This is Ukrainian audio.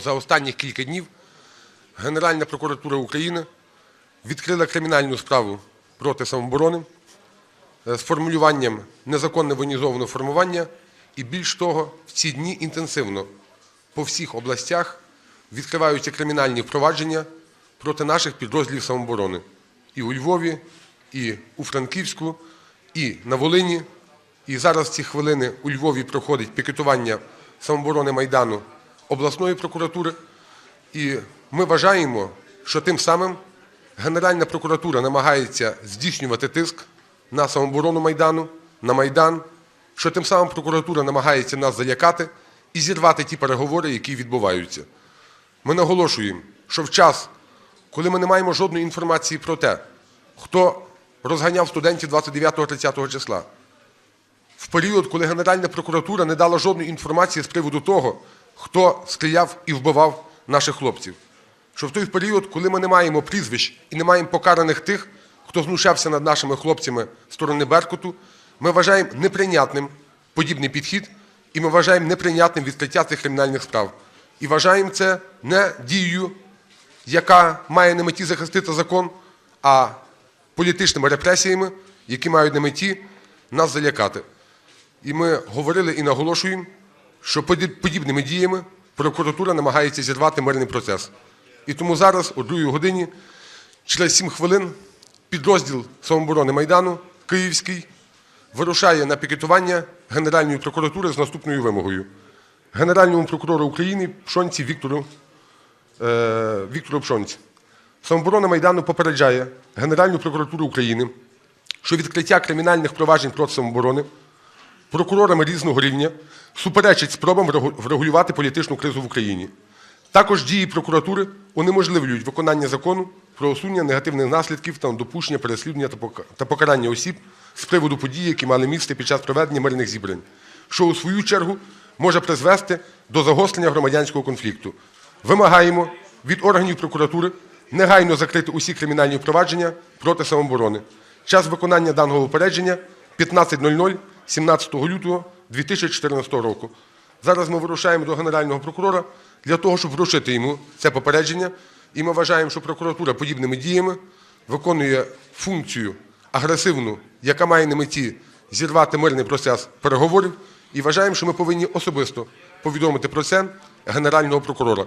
за останні кілька днів Генеральна прокуратура України відкрила кримінальну справу проти самооборони е, з формулюванням незаконне воєнізоване формування. І більш того, в ці дні інтенсивно по всіх областях відкриваються кримінальні впровадження проти наших підрозділів самооборони і у Львові, і у Франківську, і на Волині. І зараз в ці хвилини у Львові проходить пікетування самооборони Майдану обласної прокуратури. І ми вважаємо, що тим самим Генеральна прокуратура намагається здійснювати тиск на самооборону Майдану, на Майдан, що тим самим прокуратура намагається нас залякати і зірвати ті переговори, які відбуваються. Ми наголошуємо, що в час, коли ми не маємо жодної інформації про те, хто розганяв студентів 29-30 числа, в період, коли Генеральна прокуратура не дала жодної інформації з приводу того, хто стріляв і вбивав наших хлопців. Що в той період, коли ми не маємо прізвищ і не маємо покараних тих, хто знущався над нашими хлопцями з сторони Беркуту, ми вважаємо неприйнятним подібний підхід, і ми вважаємо неприйнятним відкриття цих кримінальних справ. І вважаємо це не дією, яка має на меті захистити закон, а політичними репресіями, які мають на меті нас залякати. І ми говорили і наголошуємо, що подібними діями прокуратура намагається зірвати мирний процес. І тому зараз, о 2 годині, через 7 хвилин, підрозділ самооборони Майдану Київський вирушає на пікетування Генеральної прокуратури з наступною вимогою. Генеральному прокурору України Пшонці Віктору, е, Віктору Пшонці. Самооборона Майдану попереджає Генеральну прокуратуру України, що відкриття кримінальних проваджень проти самооборони прокурорами різного рівня суперечить спробам врегулювати політичну кризу в Україні. Також дії прокуратури унеможливлюють виконання закону про усунення негативних наслідків та допущення переслідування та покарання осіб з приводу подій, які мали місце під час проведення мирних зібрань, що у свою чергу може призвести до загострення громадянського конфлікту. Вимагаємо від органів прокуратури негайно закрити усі кримінальні впровадження проти самооборони. Час виконання даного попередження 15.00 17 лютого 2014 року. Зараз ми вирушаємо до Генерального прокурора для того, щоб вручити йому це попередження. І ми вважаємо, що прокуратура подібними діями виконує функцію агресивну, яка має на меті зірвати мирний процес переговорів. І вважаємо, що ми повинні особисто повідомити про це Генерального прокурора.